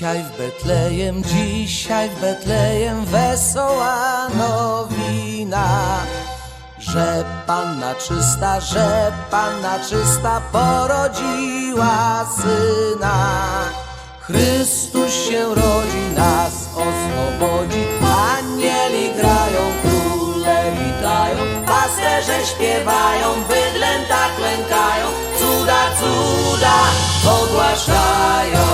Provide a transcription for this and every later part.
Dzisiaj w Betlejem, dzisiaj w Betlejem wesoła nowina. Że Panna czysta, że Panna czysta porodziła syna. Chrystus się rodzi, nas oswobodzi, anieli grają, króle witają, pasterze śpiewają, bydlęta klękają, cuda, cuda ogłaszają.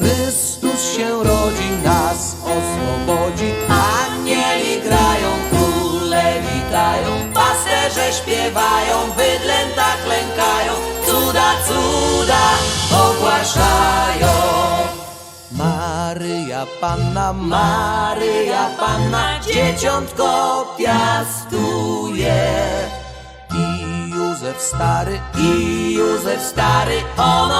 Chrystus się rodzi, nas oswobodzi, anieli grają, króle witają, pasterze śpiewają, bydlęta klękają, cuda, cuda ogłaszają. Maryja Panna, Maryja Panna, dzieciątko piastuje. I Józef stary, i Józef stary, ono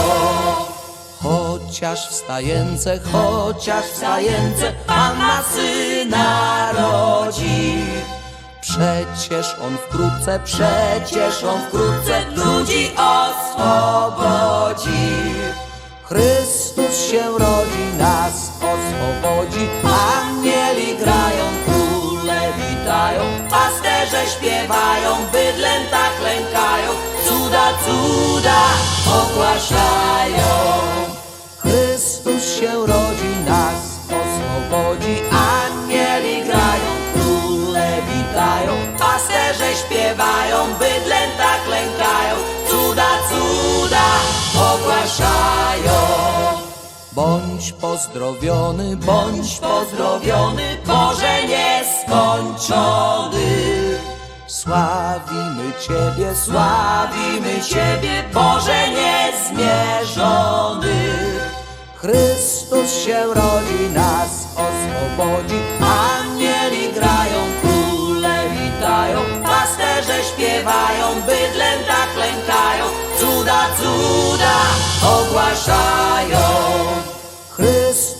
Chociaż wstajęce, chociaż wstajęce, Panna syna rodzi. Przecież on wkrótce, przecież on wkrótce ludzi oswobodzi. Chrystus się rodzi, nas oswobodzi, anieli grają, króle witają, pasterze śpiewają, bydlęta klękają, cuda, cuda ogłaszają. Bądź pozdrowiony, bądź pozdrowiony, Boże nieskończony. Sławimy Ciebie, sławimy Ciebie, Boże niezmierzony. Chrystus się rodzi, nas oswobodzi, anieli grają, króle witają, pasterze śpiewają, bydlęta klękają, cuda, cuda ogłaszają.